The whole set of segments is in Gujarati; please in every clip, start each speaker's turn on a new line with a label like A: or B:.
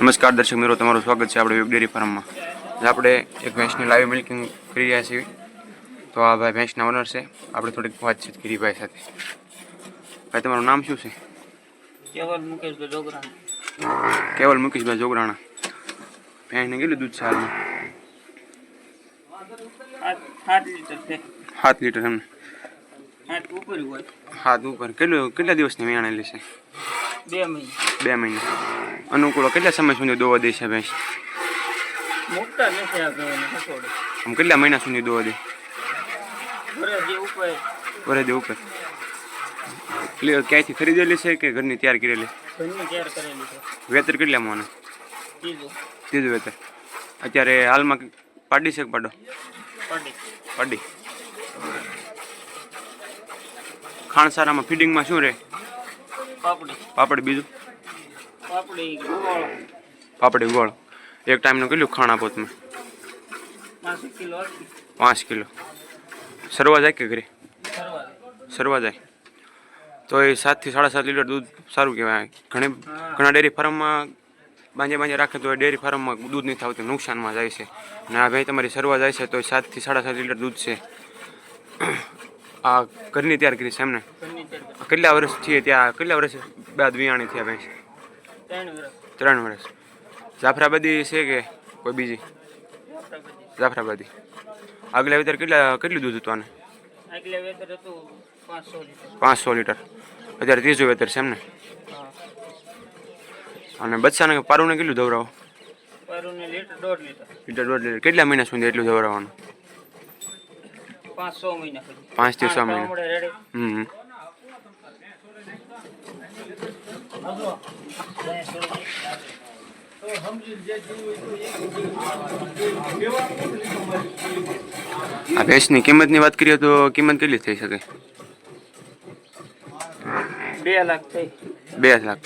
A: નમસ્કાર દર્શક મિત્રો તમારું સ્વાગત છે આપણે ડેરી ફાર્મમાં. આપણે એક ભેંસની લાઈવ મિલ્કિંગ કરી રહ્યા છીએ. તો આ ભાઈ ભેંસના ઓનર છે. આપણે થોડીક વાતચીત કરી ભાઈ સાથે. ભાઈ તમારું નામ શું છે?
B: કેવલ મુકેશભાઈ જોગરાણા
A: કેવલ મુકેશભાઈ જોગરાણા ભેંસને કેટલું દૂધ છે હાલમાં?
B: સાત લીટર
A: એમને હાથ ઉપર કેટલું કેટલા દિવસની વેણાયેલી છે?
B: બે મહિના.
A: બે મહિના. અનુકૂળ કેટલા સમય સુધી દોવા દે છે ભેંસ? આમ કેટલા મહિના સુધી દોવા દે? વરદે ઉપર. ક્યાંયથી ખરીદેલી છે કે ઘરની તૈયાર કરેલી? વેતર કેટલા મને
B: ત્રીજું.
A: વેતર. અત્યારે હાલમાં પાડી છે પાડો?
B: પડી.
A: પાડી. ખાણસારામાં ફીડિંગમાં શું રહે
B: પાપડી.
A: પાપડ બીજું?
B: પાપડી ગોળ.
A: પાપડી ગોળ. એક ટાઈમનું કેટલું ખાણ આપો તમે?
B: પાંચ કિલો.
A: સરવા જાય કે ઘરે? સરવા જાય. તો એ સાતથી સાડા સાત લીટર દૂધ સારું કહેવાય. ઘણી ઘણા ડેરી ફાર્મમાં બાંજે બાંજે રાખે તો એ ડેરી ફાર્મમાં દૂધ નહીં થતું નુકસાનમાં જાય છે. અને આ ભાઈ તમારી સરવા જાય છે તો એ સાતથી સાડા સાત લીટર દૂધ છે. આ ઘરની તૈયાર કરી છે એમને. કેટલા વર્ષ છીએ ત્યાં? કેટલા વર્ષ બાદ વિયાણી થયા ભેંસ?
B: ત્રણ વર્ષ.
A: જાફરાબાદી છે કે કોઈ બીજી?
B: જાફરાબાદી.
A: આગલા વેતર કેટલા કેટલું દૂધ હતું આને?
B: પાંચસો લીટર.
A: અત્યારે ત્રીજું વેતર છે એમને? અને બચ્ચાને પારુને કેટલું દવરાવો
B: લીટર દોઢ લીટર.
A: લીટર દોઢ લીટર. કેટલા મહિના સુધી એટલું દવરાવવાનું
B: પાંચ
A: પાંચથી છ મહિના. હમ. આ ભેંસની કિંમતની વાત કરીએ તો કિંમત કેટલી થઈ શકે?
B: બે લાખ થઈ.
A: બે લાખ.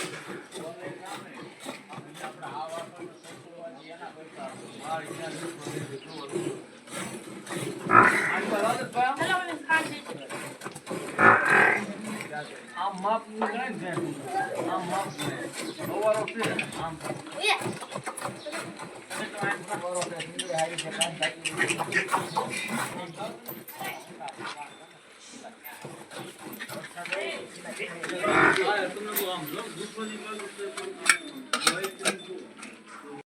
C: આમ માપ ગણાય ને આમ માપ ગણાય છે. આમ. તમને આમ દુશ્મની